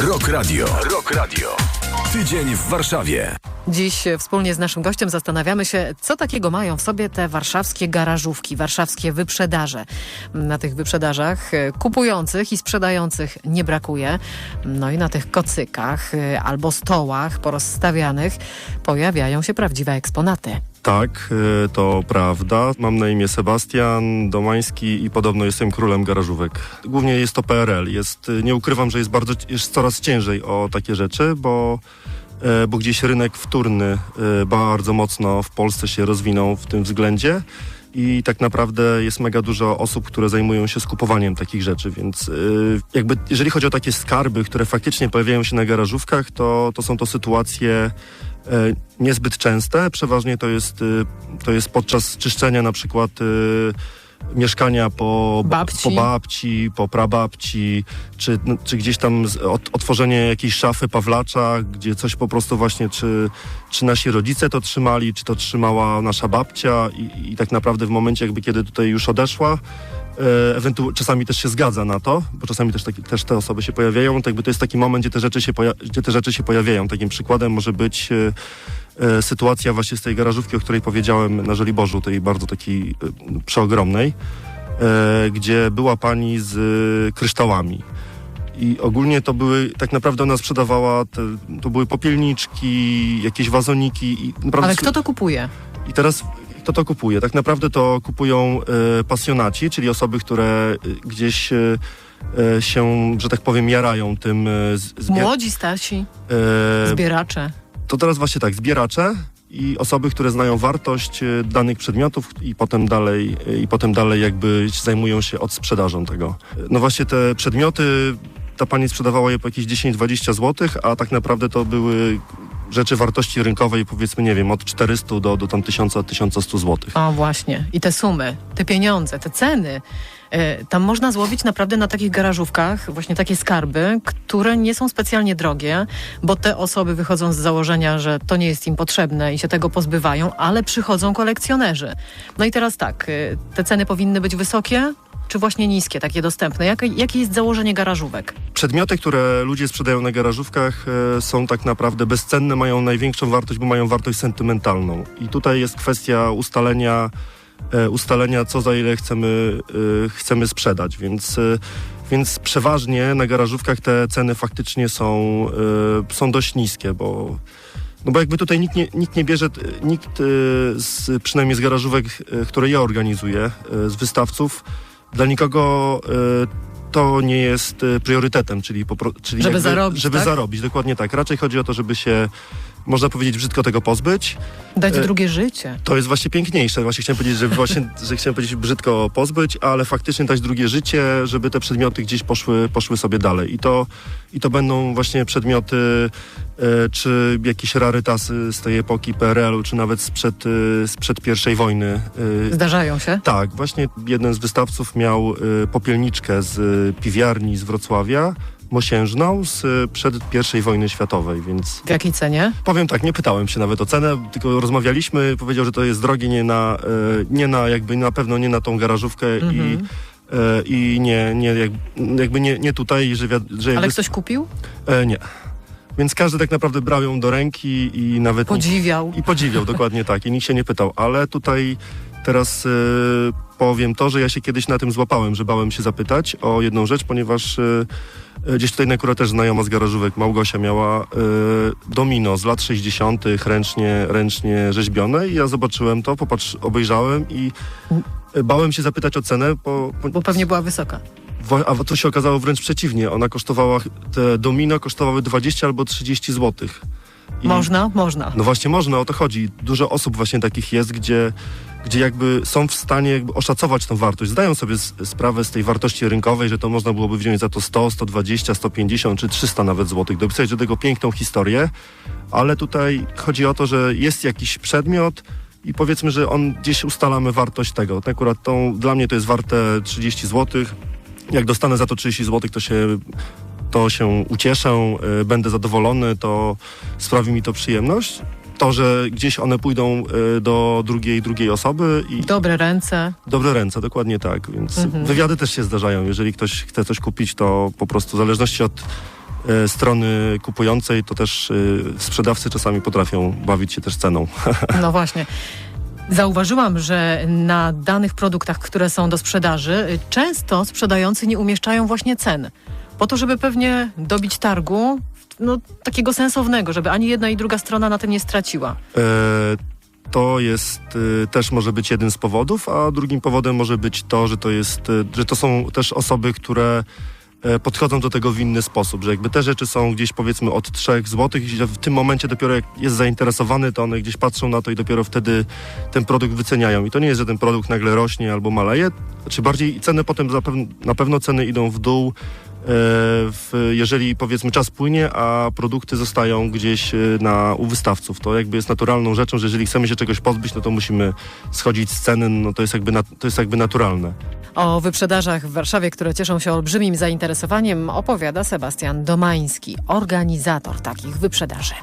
Rok Radio. Rok Radio. Tydzień w Warszawie. Dziś wspólnie z naszym gościem zastanawiamy się, co takiego mają w sobie te warszawskie garażówki, warszawskie wyprzedaże. Na tych wyprzedażach e, kupujących i sprzedających nie brakuje. No i na tych kocykach e, albo stołach porozstawianych pojawiają się prawdziwe eksponaty. Tak, y, to prawda. Mam na imię Sebastian Domański i podobno jestem królem garażówek. Głównie jest to PRL. Jest, y, nie ukrywam, że jest, bardzo, jest coraz ciężej o takie rzeczy, bo, e, bo gdzieś rynek wtórny y, bardzo mocno w Polsce się rozwinął w tym względzie. I tak naprawdę jest mega dużo osób, które zajmują się skupowaniem takich rzeczy, więc jakby jeżeli chodzi o takie skarby, które faktycznie pojawiają się na garażówkach, to, to są to sytuacje E, niezbyt częste. Przeważnie to jest, y, to jest podczas czyszczenia na przykład y, mieszkania po babci, po, babci, po prababci, czy, no, czy gdzieś tam otworzenie jakiejś szafy Pawlacza, gdzie coś po prostu właśnie, czy, czy nasi rodzice to trzymali, czy to trzymała nasza babcia i, i tak naprawdę w momencie jakby kiedy tutaj już odeszła, E, ewentualnie czasami też się zgadza na to, bo czasami też, taki, też te osoby się pojawiają, tak jakby to jest taki moment, gdzie te rzeczy się, gdzie te rzeczy się pojawiają. Takim przykładem może być e, sytuacja właśnie z tej garażówki, o której powiedziałem na Żoliborzu, tej bardzo takiej e, przeogromnej, e, gdzie była pani z e, kryształami. I ogólnie to były, tak naprawdę ona sprzedawała, te, to były popielniczki, jakieś wazoniki. Ale kto to kupuje? I teraz kto to kupuje? Tak naprawdę to kupują e, pasjonaci, czyli osoby, które e, gdzieś e, e, się, że tak powiem, jarają tym. E, Młodzi, starsi, e, zbieracze. To teraz właśnie tak, zbieracze i osoby, które znają wartość danych przedmiotów i potem dalej, i potem dalej jakby zajmują się odsprzedażą tego. No właśnie te przedmioty, ta pani sprzedawała je po jakieś 10-20 zł, a tak naprawdę to były rzeczy wartości rynkowej powiedzmy, nie wiem, od 400 do, do tam 1000-1100 zł. O właśnie. I te sumy, te pieniądze, te ceny. E, tam można złowić naprawdę na takich garażówkach właśnie takie skarby, które nie są specjalnie drogie, bo te osoby wychodzą z założenia, że to nie jest im potrzebne i się tego pozbywają, ale przychodzą kolekcjonerzy. No i teraz tak, e, te ceny powinny być wysokie, czy właśnie niskie, takie dostępne? Jakie, jakie jest założenie garażówek? Przedmioty, które ludzie sprzedają na garażówkach e, są tak naprawdę bezcenne, mają największą wartość, bo mają wartość sentymentalną. I tutaj jest kwestia ustalenia, ustalenia co za ile chcemy, e, chcemy sprzedać, więc... E, więc przeważnie na garażówkach te ceny faktycznie są, e, są dość niskie, bo no bo jakby tutaj nikt nie, nikt nie bierze, nikt e, z, przynajmniej z garażówek, które ja organizuję, z wystawców, dla nikogo to nie jest priorytetem, czyli, czyli żeby jakby, zarobić. Żeby tak? zarobić, dokładnie tak. Raczej chodzi o to, żeby się można powiedzieć, brzydko tego pozbyć. Dać e, drugie życie. To jest właśnie piękniejsze. Właśnie chciałem powiedzieć, że właśnie, że chciałem powiedzieć brzydko pozbyć, ale faktycznie dać drugie życie, żeby te przedmioty gdzieś poszły, poszły sobie dalej. I to, i to będą właśnie przedmioty, e, czy jakieś rarytasy z tej epoki PRL-u, czy nawet sprzed, e, sprzed pierwszej wojny. E, Zdarzają się? Tak. Właśnie jeden z wystawców miał e, popielniczkę z e, piwiarni z Wrocławia, mosiężną z y, przed I wojny światowej, więc... W jakiej cenie? Powiem tak, nie pytałem się nawet o cenę, tylko rozmawialiśmy, powiedział, że to jest drogie nie na, y, nie na jakby na pewno nie na tą garażówkę i mhm. y, i nie, nie jakby nie, nie tutaj, że, że. Ale ktoś kupił? E, nie. Więc każdy tak naprawdę brał ją do ręki i nawet... Podziwiał. I podziwiał, dokładnie tak. I nikt się nie pytał. Ale tutaj teraz y, powiem to, że ja się kiedyś na tym złapałem, że bałem się zapytać o jedną rzecz, ponieważ y, E, gdzieś tutaj akurat też znajoma z garażówek Małgosia miała y, domino z lat 60. ręcznie, ręcznie rzeźbione i ja zobaczyłem to, popatrz, obejrzałem i bałem się zapytać o cenę, bo, bo, bo pewnie była wysoka. A to się okazało wręcz przeciwnie. Ona kosztowała, te domino kosztowały 20 albo 30 złotych. I, można? Można. No właśnie można, o to chodzi. Dużo osób właśnie takich jest, gdzie, gdzie jakby są w stanie jakby oszacować tą wartość. Zdają sobie sprawę z tej wartości rynkowej, że to można byłoby wziąć za to 100, 120, 150 czy 300 nawet złotych, dopisać do tego piękną historię, ale tutaj chodzi o to, że jest jakiś przedmiot, i powiedzmy, że on gdzieś ustalamy wartość tego. Akurat tą, dla mnie to jest warte 30 zł. Jak dostanę za to 30 zł, to się to się ucieszę, y, będę zadowolony, to sprawi mi to przyjemność. To, że gdzieś one pójdą y, do drugiej, drugiej osoby i... Dobre ręce. Dobre ręce, dokładnie tak. Więc mhm. wywiady też się zdarzają. Jeżeli ktoś chce coś kupić, to po prostu w zależności od e, strony kupującej, to też sprzedawcy czasami potrafią bawić się też ceną. No właśnie. Zauważyłam, że na danych produktach, które są do sprzedaży, y, często sprzedający nie umieszczają właśnie cen. Po to, żeby pewnie dobić targu no, takiego sensownego, żeby ani jedna i druga strona na tym nie straciła. E, To jest e, też może być jeden z powodów, a drugim powodem może być to, że to jest, e, że to są też osoby, które e, podchodzą do tego w inny sposób, że jakby te rzeczy są gdzieś powiedzmy od 3 zł i w tym momencie dopiero jak jest zainteresowany, to one gdzieś patrzą na to i dopiero wtedy ten produkt wyceniają. I to nie jest, że ten produkt nagle rośnie albo maleje, znaczy bardziej ceny potem na pewno ceny idą w dół, w, jeżeli powiedzmy czas płynie, a produkty zostają gdzieś e, na, u wystawców. To jakby jest naturalną rzeczą, że jeżeli chcemy się czegoś pozbyć, no to musimy schodzić z ceny, no to jest jakby, to jest jakby naturalne. O wyprzedażach w Warszawie, które cieszą się olbrzymim zainteresowaniem, opowiada Sebastian Domański, organizator takich wyprzedaży.